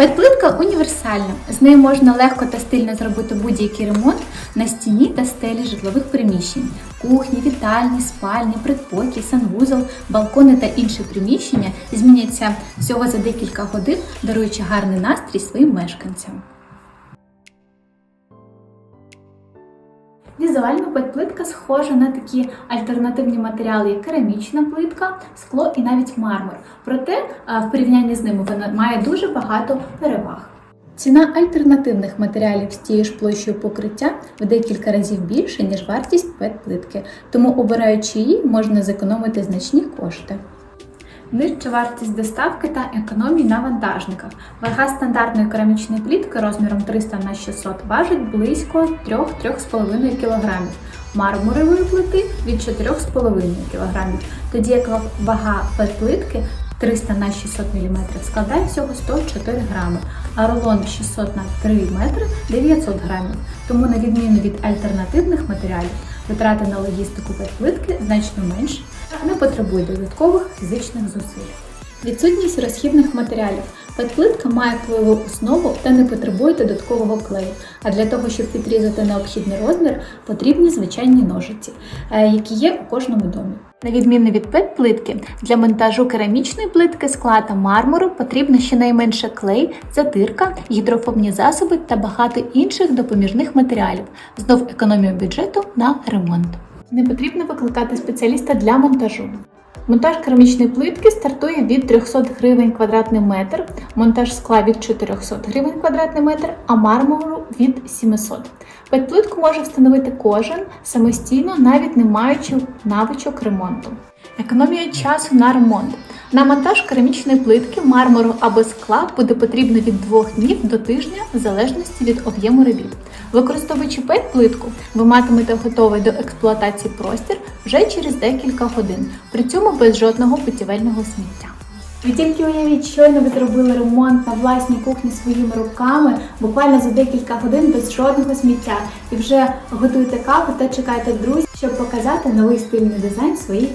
Пет-плитка універсальна. З нею можна легко та стильно зробити будь-який ремонт на стіні та стелі житлових приміщень, кухні, вітальні, спальні, предпокій, санвузол, балкони та інші приміщення зміняться всього за декілька годин, даруючи гарний настрій своїм мешканцям. Візуально пет-плитка схожа на такі альтернативні матеріали, як керамічна плитка, скло і навіть мармур. Проте в порівнянні з ними вона має дуже багато переваг. Ціна альтернативних матеріалів з тією ж площею покриття в декілька разів більше, ніж вартість пет-плитки, тому обираючи її, можна зекономити значні кошти. Нижча вартість доставки та економії на вантажниках. Вага стандартної керамічної плітки розміром 300 на 600 важить близько 3-3,5 кг, мармурової плити від 4,5 кг, тоді як вага пет-плитки 300 на 600 мм складає всього 104 грами, а рулон 600 на 3 метри 900 грамів. Тому, на відміну від альтернативних матеріалів, витрати на логістику та плитки значно менші не потребує додаткових фізичних зусиль. Відсутність розхідних матеріалів. Пет-плитка має клеєву основу та не потребує додаткового клею. А для того, щоб підрізати необхідний розмір, потрібні звичайні ножиці, е, які є у кожному домі. На відміну від пет-плитки, для монтажу керамічної плитки, скла та мармуру потрібно щонайменше клей, затирка, гідрофобні засоби та багато інших допоміжних матеріалів. Знов економію бюджету на ремонт. Не потрібно викликати спеціаліста для монтажу. Монтаж керамічної плитки стартує від 300 гривень квадратний метр, монтаж скла від 400 гривень квадратний метр, а мармуру від 700. Пет-плитку може встановити кожен самостійно, навіть не маючи навичок ремонту. Економія часу на ремонт. На монтаж керамічної плитки, мармуру або скла буде потрібно від 2 днів до тижня в залежності від об'єму робіт. Використовуючи пет-плитку, ви матимете готовий до експлуатації простір вже через декілька годин, при цьому без жодного путівельного сміття. Ви тільки уявіть, щойно ви зробили ремонт на власній кухні своїми руками, буквально за декілька годин без жодного сміття, і вже готуєте каву та чекаєте друзів, щоб показати новий стильний дизайн своїй